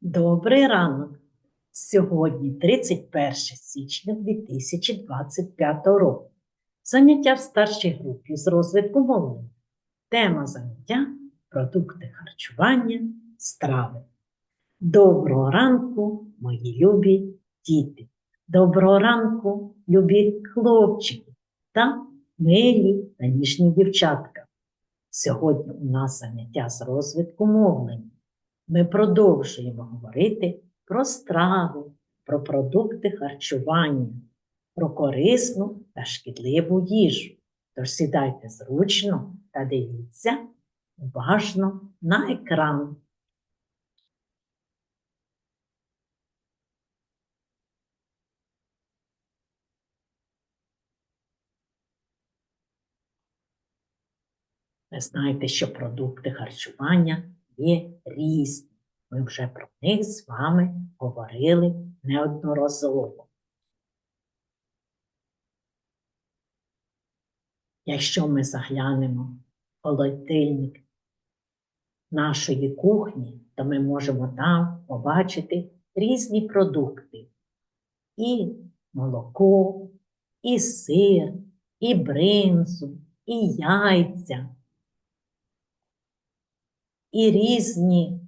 Добрий ранок! Сьогодні 31 січня 2025 року. Заняття в старшій групі з розвитку мовлення. Тема заняття продукти харчування, страви. Доброго ранку, мої любі діти! Доброго ранку, любі хлопчики та милі та ніжні дівчатка. Сьогодні у нас заняття з розвитку мовлення ми продовжуємо говорити про страви, про продукти харчування, про корисну та шкідливу їжу. Тож сідайте зручно та дивіться уважно на екран. Ви знаєте, що продукти харчування є різні. Ми вже про них з вами говорили неодноразово. Якщо ми заглянемо в холодильник нашої кухні, то ми можемо там побачити різні продукти. І молоко, і сир, і бринзу, і яйця, і різні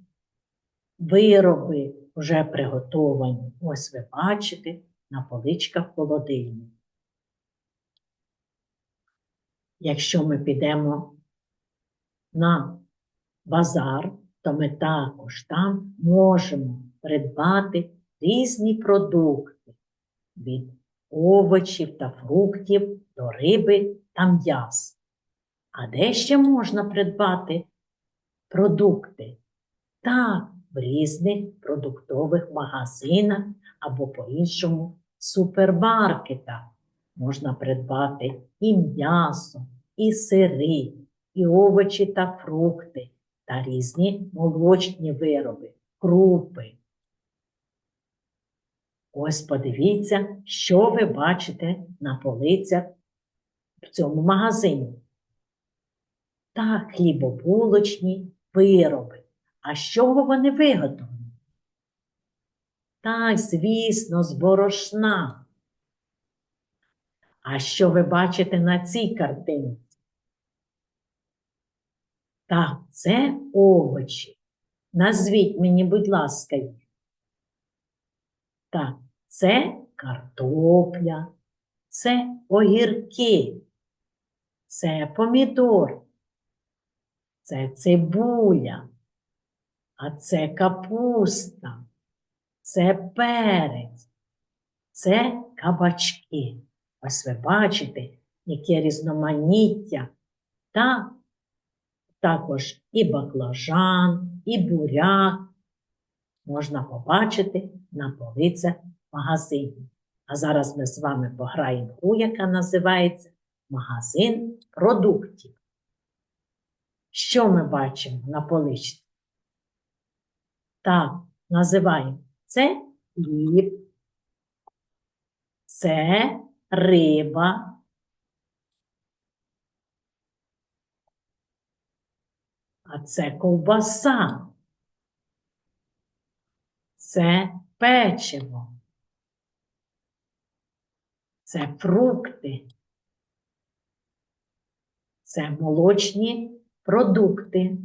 вироби вже приготовані. Ось ви бачите на поличках холодильник. Якщо ми підемо на базар, то ми також там можемо придбати різні продукти від овочів та фруктів до риби та м'яс. А де ще можна придбати продукти? Так, в різних продуктових магазинах або по-іншому супермаркетах. Можна придбати і м'ясо, і сири, і овочі та фрукти, та різні молочні вироби, крупи. Ось подивіться, що ви бачите на полицях в цьому магазині. Так, хлібобулочні вироби. А з чого вони виготовлені? Так, звісно, з борошна. А що ви бачите на цій картинці? Так, це овочі. Назвіть мені, будь ласка. Так, це картопля, це огірки, це помідор, це цибуля, а це капуста, це перець, це кабачки. Ось ви бачите, яке різноманіття. Та також і баклажан, і буряк можна побачити на полицях магазинів. А зараз ми з вами пограємо гру, яка називається Магазин продуктів. Що ми бачимо на поличці? Так, називаємо це хліб, це риба, а це ковбаса, це печиво, це фрукти, це молочні продукти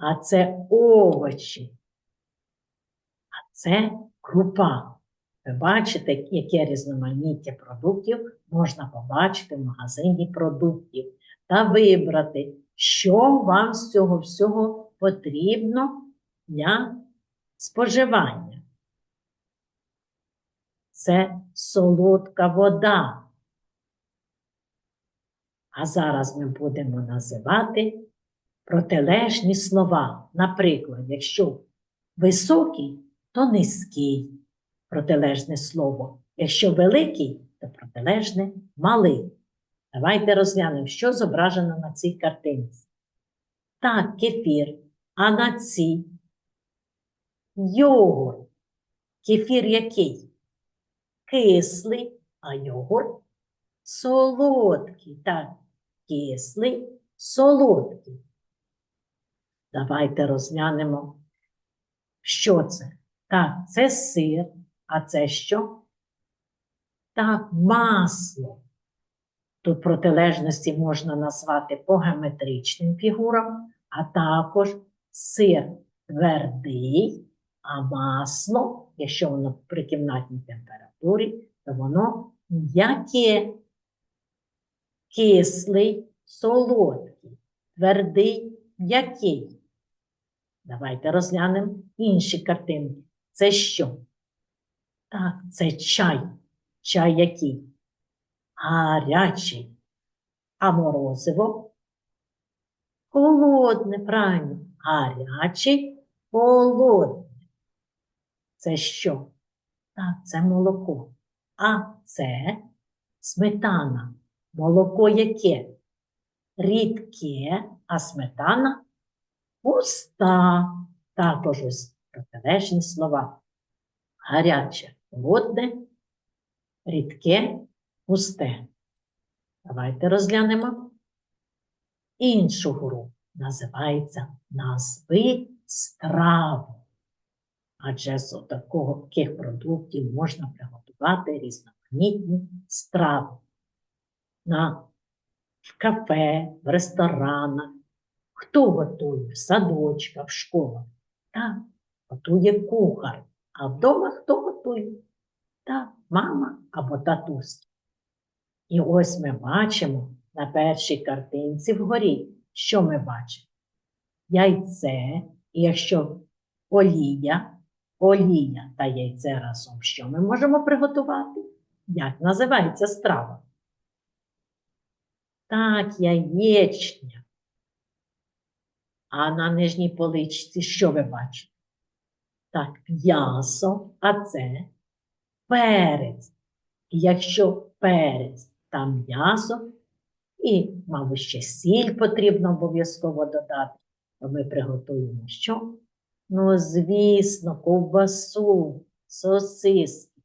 а це овочі, а це крупа. Ви бачите, яке різноманіття продуктів можна побачити в магазині продуктів та вибрати, що вам з цього всього потрібно для споживання. Це солодка вода. А зараз ми будемо називати протилежні слова. Наприклад, якщо високий, то низький протилежне слово. Якщо великий, то протилежне малий. Давайте розглянемо, що зображено на цій картинці. Так, кефір, а на цій йогурт. Кефір який? Кислий, а йогурт солодкий. Так, кислий, солодкий. Давайте розглянемо Що це? Так, це сир, а це що? Так, масло. Тут протилежності можна назвати по геометричним фігурам, а також сир твердий, а масло, якщо воно при кімнатній температурі, то воно м'яке, кислий, солодкий, твердий, м'який. Давайте розглянемо інші картинки. Це що? Так, це чай. Чай який? Гарячий. А морозиво? Холодне, правильно. Гарячий, холодне. Це що? Так, це молоко. А це сметана. Молоко яке? Рідке, а сметана густа. Також ось протилежні слова. Гаряче, холодне, рідке, густе. Давайте розглянемо іншу гру. Називається Назви страву. Адже з таких продуктів можна приготувати різноманітні страви. На, в кафе, в ресторанах. Хто готує в садочках, в школах? Так, готує кухар. А вдома хто готує? Так, мама або татусь. І ось ми бачимо на першій картинці вгорі, що ми бачимо? Яйце, і якщо олія, олія та яйце разом, що ми можемо приготувати? Як називається страва? Так, яєчня. А на нижній поличці що ви бачите? Так, м'ясо, а це перець. І якщо перець та м'ясо, і, мабуть, ще сіль потрібно обов'язково додати, то ми приготуємо що? Ну, звісно, ковбасу, сосиски.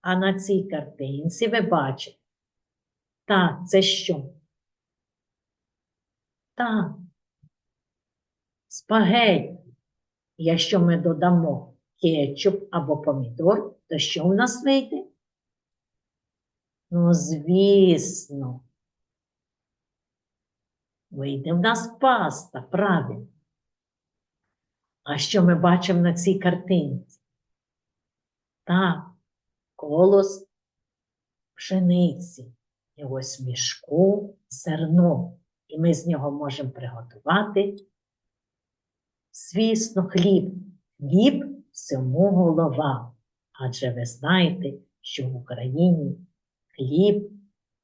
А на цій картинці ви бачите, так, це що? Так, спагетті. Якщо ми додамо кетчуп або помідор, то що в нас вийде? Ну, звісно. Вийде в нас паста, правильно. А що ми бачимо на цій картинці? Так, колос пшениці. І ось мішку зерно. І ми з нього можемо приготувати, звісно, хліб. Хліб всьому голова. Адже ви знаєте, що в Україні хліб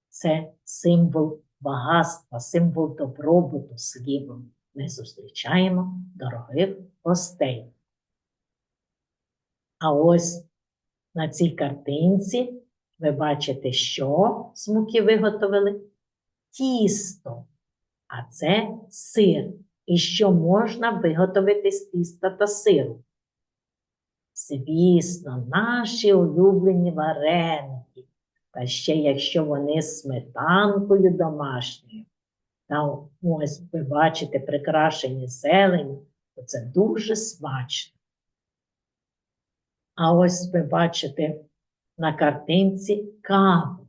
це символ багатства, символ добробуту з хлібом. Ми зустрічаємо дорогих гостей. А ось на цій картинці ви бачите, що з муки виготовили? Тісто, а це сир. І що можна виготовити з тіста та сиру? Звісно, наші улюблені вареники. Та ще якщо вони з сметанкою домашньою. Та ось ви бачите прикрашені зелені, то це дуже смачно. А ось ви бачите на картинці каву.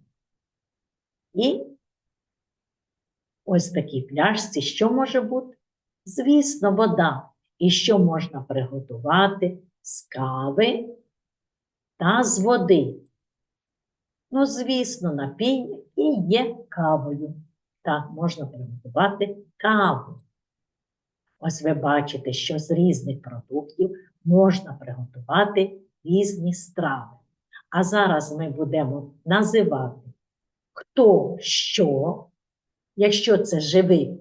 І ось такій пляшці, що може бути? Звісно, вода. І що можна приготувати з кави та з води. Ну, звісно, напій і є кавою. Так, можна приготувати каву. Ось ви бачите, що з різних продуктів можна приготувати різні страви. А зараз ми будемо називати, хто що. Якщо це живий,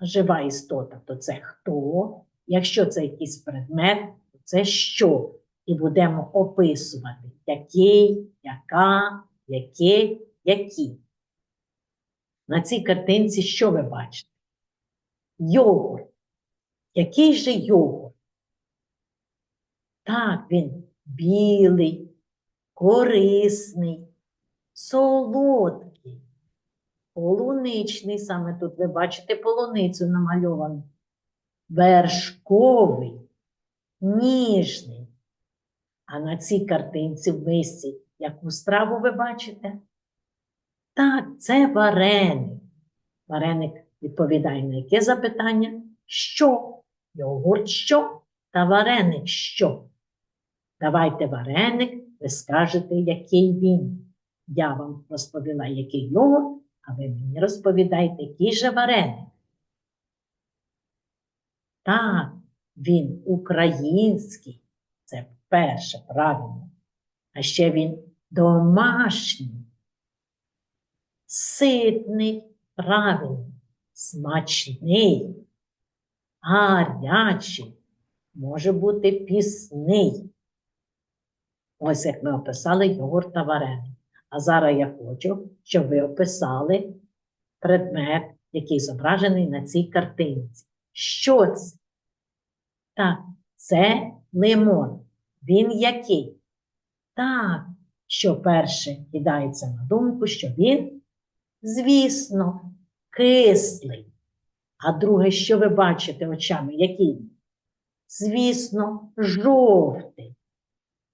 жива істота, то це хто. Якщо це якийсь предмет, то це що. І будемо описувати, який, яка, яке, які. На цій картинці що ви бачите? Йогурт. Який же йогурт? Так, він білий, корисний, солодкий, полуничний. Саме тут ви бачите полуницю намальовану. вершковий, ніжний. А на цій картинці в мисці яку страву ви бачите? Так, це вареник. Вареник відповідає на яке запитання? Що? Йогурт що? Та вареник що? Давайте вареник, ви скажете, який він. Я вам розповіла, який йогурт, а ви мені розповідаєте, який же вареник. Так, він український. Це перше правильно. А ще він домашній, ситний, правильний, смачний, гарячий, може бути пісний. Ось як ми описали йогурт та вареник. А зараз я хочу, щоб ви описали предмет, який зображений на цій картинці. Що це? Так, це лимон. Він який? Так, що перше кидається на думку, що він, звісно, кислий. А друге, що ви бачите очами, який? Звісно, жовтий.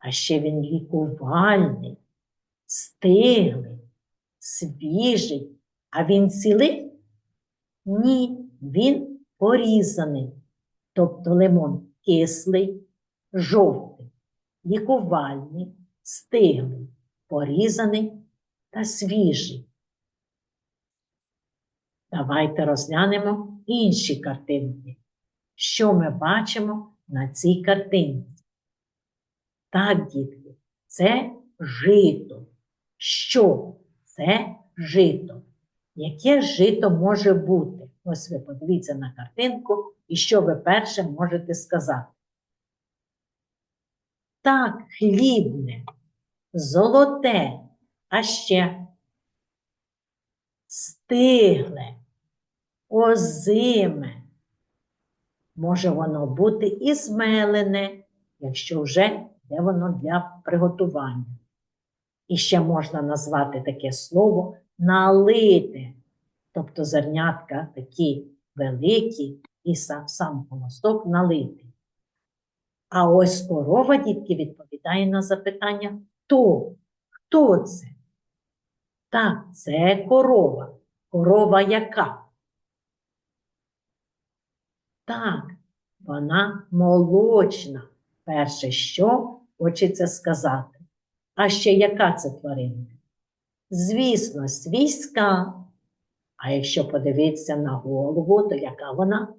А ще він лікувальний, стиглий, свіжий. А він цілий? Ні, він порізаний. Тобто лимон кислий, жовтий, лікувальний, стиглий, порізаний та свіжий. Давайте розглянемо інші картинки. Що ми бачимо на цій картинці? Так, дітки, це жито. Що це жито? Яке жито може бути? Ось ви подивіться на картинку, і що ви перше можете сказати. Так, хлібне, золоте, а ще стигле, озиме. Може воно бути і змелене, якщо вже йде воно для приготування. І ще можна назвати таке слово налите, тобто зернятка такі великі і сам, сам колосок налитий. А ось корова, дітки, відповідає на запитання хто? Хто це? Так, це корова. Корова яка? Так, вона молочна. Перше, що хочеться сказати. А ще яка це тваринка? Звісно, свійська. А якщо подивитися на голову, то яка вона?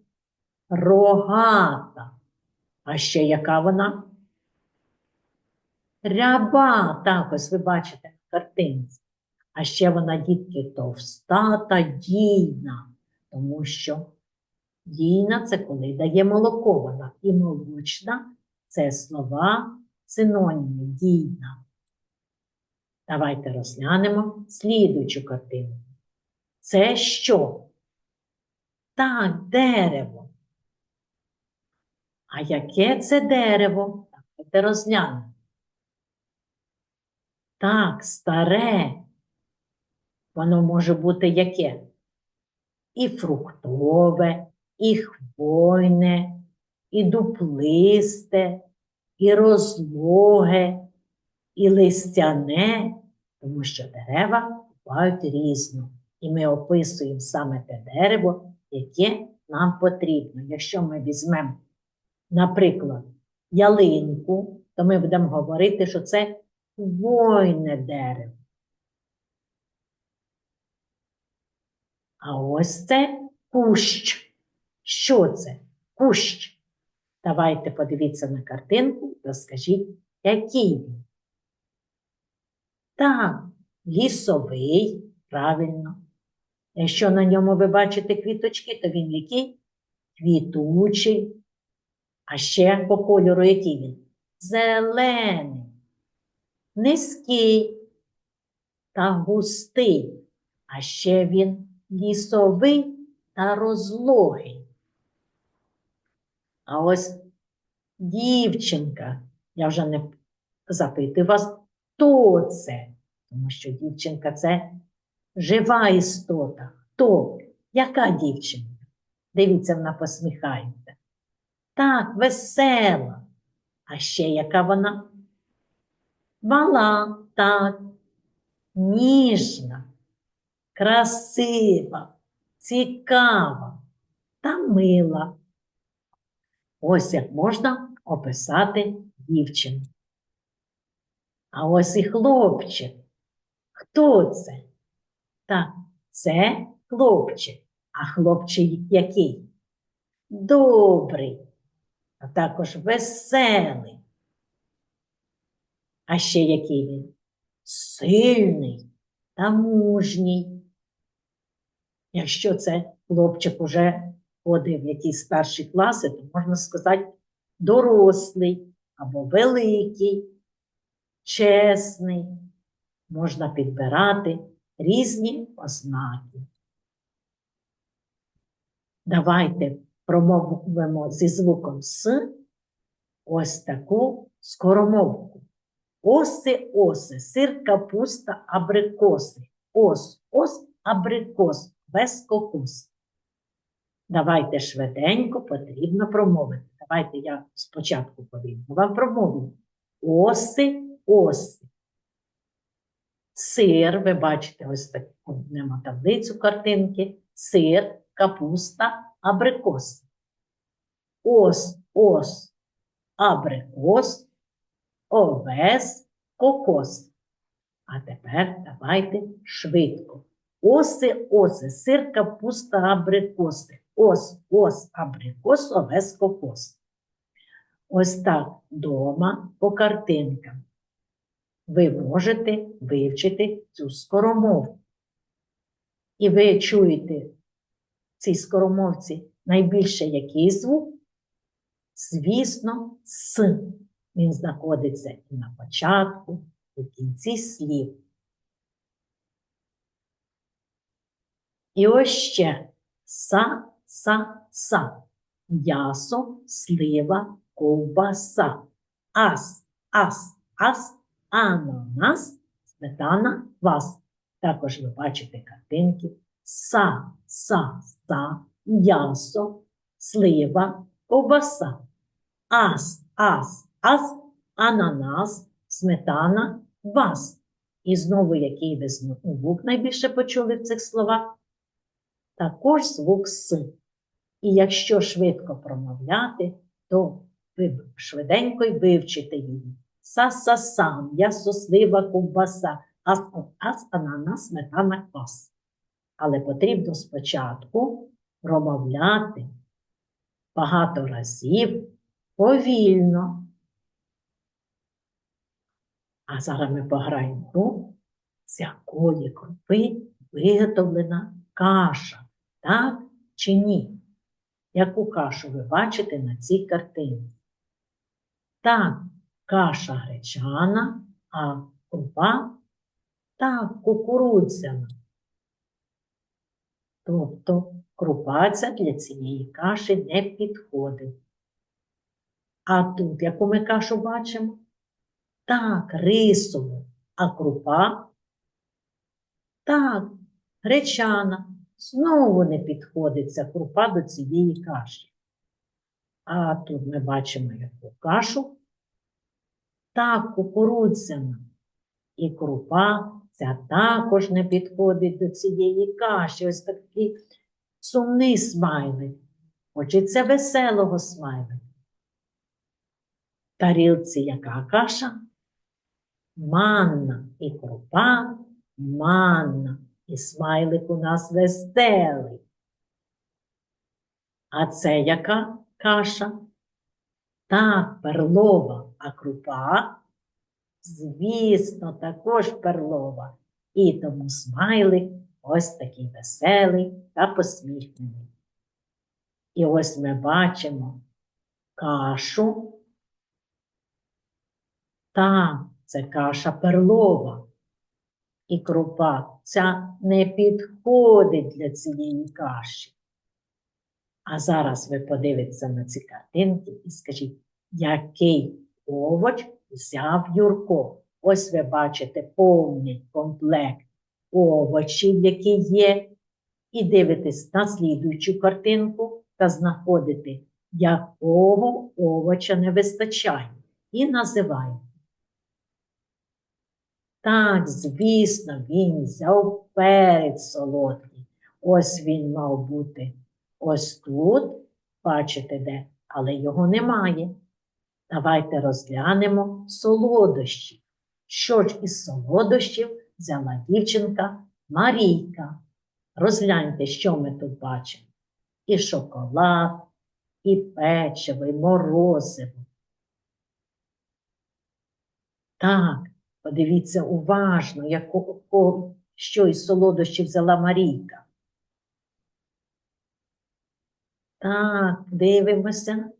Рогата. А ще яка вона? Ряба. Так, ось ви бачите на картинці. А ще вона, дітки, товста та дійна, тому що дійна це коли дає молоко вона. І молочна це слова синоніми дійна. Давайте розглянемо слідуючу картину. Це що? Так, дерево. А яке це дерево? Давайте розглянемо. Так, старе. Воно може бути яке? І фруктове, і хвойне, і дуплисте, і розлоге, і листяне, тому що дерева бувають різно. І ми описуємо саме те дерево, яке нам потрібно. Якщо ми візьмемо, наприклад, ялинку, то ми будемо говорити, що це хвойне дерево. А ось це кущ. Що це? Кущ. Давайте подивіться на картинку та скажіть, який він. Так, лісовий, правильно. Якщо на ньому ви бачите квіточки, то він який? Квітучий. А ще по кольору який він? Зелений, низький та густий. А ще він лісовий та розлогий. А ось дівчинка, я вже не запитую вас, хто це? Тому що дівчинка це жива істота. Хто? Яка дівчинка? Дивіться, вона посміхається. Так, весела. А ще яка вона? Мала, так, ніжна, красива, цікава та мила. Ось як можна описати дівчину. А ось і хлопчик. Хто це? Так, це хлопчик. А хлопчик який? Добрий, а також веселий. А ще який він? Сильний та мужній. Якщо це хлопчик уже ходив в якісь перші класи, то можна сказати дорослий або великий, чесний. Можна підбирати різні ознаки. Давайте промовимо зі звуком С ось таку скоромовку. Оси, оси, сир, капуста, абрикоси. Ос, ос, абрикос, без кокос. Давайте швиденько потрібно промовити. Давайте я спочатку повім. Вам промовлю. Оси, оси. Сир, ви бачите, ось таку нема таблицю картинки. Сир, капуста, абрикос. Ос, ос, абрикос, овес, кокос. А тепер давайте швидко. Оси, оси, сир, капуста, абрикоси. Ос, ос, абрикос, овес, кокос. Ось так дома по картинкам. Ви можете вивчити цю скоромовку. І ви чуєте в цій скоромовці найбільше який звук? Звісно, С. Він знаходиться і на початку, і в кінці слів. І ось ще са, са, са. М'ясо, слива, ковбаса. Ас, ас, ас, ананас, сметана, квас. Також ви бачите картинки. Са, са, са, м'ясо, слива, ковбаса. Ас, ас, ас, ананас, сметана, квас. І знову, який ви звук найбільше почули в цих словах? Також звук С. І якщо швидко промовляти, то ви швиденько й вивчите її. Са-са-са, м'ясо, слива, ковбаса, ас, ас, ананас, сметана, квас. Але потрібно спочатку промовляти багато разів повільно. А зараз ми пограємо гру, з якої крупи виготовлена каша. Так чи ні? Яку кашу ви бачите на цій картині? Так, каша гречана, а крупа так, кукурудзяна. Тобто крупа ця для цієї каші не підходить. А тут яку ми кашу бачимо? Так, рисову, а крупа? Так, гречана. Знову не підходить ця крупа до цієї каші. А тут ми бачимо яку кашу. Так, кукурудзяна. І крупа ця також не підходить до цієї каші. Ось такий сумний смайлик. Хочеться веселого смайлика. Тарілці яка каша? Манна і крупа, манна. І смайлик у нас веселий. А це яка каша? Так, перлова, а крупа, звісно, також перлова. І тому смайлик ось такий веселий та посміхнений. І ось ми бачимо кашу. Так, це каша перлова і крупа ця не підходить для цієї каші. А зараз ви подивитеся на ці картинки і скажіть, який овоч взяв Юрко? Ось ви бачите повний комплект овочів, які є, і дивитесь на слідуючу картинку та знаходите якого овоча не вистачає, і називають. Так, звісно, він взяв перець солодкий. Ось він мав бути ось тут, бачите де, але його немає. Давайте розглянемо солодощі. Що ж із солодощів взяла дівчинка Марійка? Розгляньте, що ми тут бачимо. І шоколад, і печиво, і морозиво. Так, подивіться уважно, яко, що із солодощів взяла Марійка. Так, дивимося.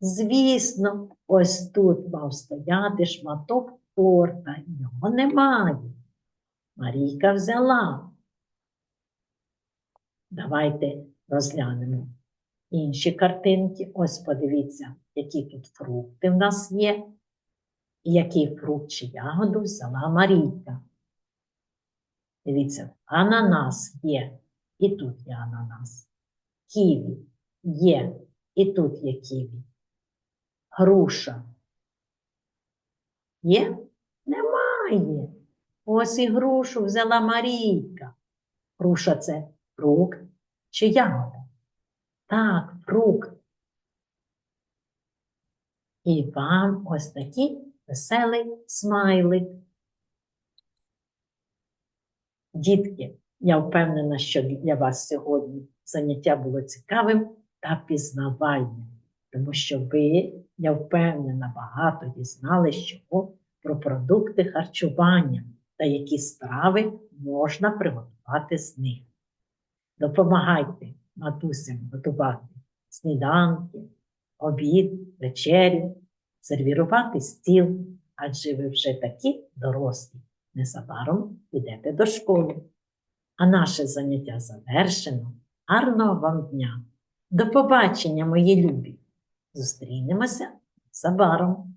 Звісно, ось тут мав стояти шматок торта, його немає. Марійка взяла. Давайте розглянемо інші картинки. Ось подивіться, які тут фрукти в нас є, який фрукт чи ягоду взяла Марійка. Дивіться, ананас є, і тут є ананас. Ківі є, і тут є ківі. Груша. Є? Немає. Ось і грушу взяла Марійка. Груша це фрукт чи ягода? Так, фрукт. І вам ось такий веселий смайлик. Дітки, я впевнена, що для вас сьогодні заняття було цікавим та пізнавальним, тому що ви, я впевнена, багато дізналися чого про продукти харчування та які страви можна приготувати з них. Допомагайте матусям готувати сніданки, обід, вечерю, сервірувати стіл, адже ви вже такі дорослі. Незабаром підете до школи. А наше заняття завершено. Гарного вам дня! До побачення, мої любі! Зустрінемося незабаром!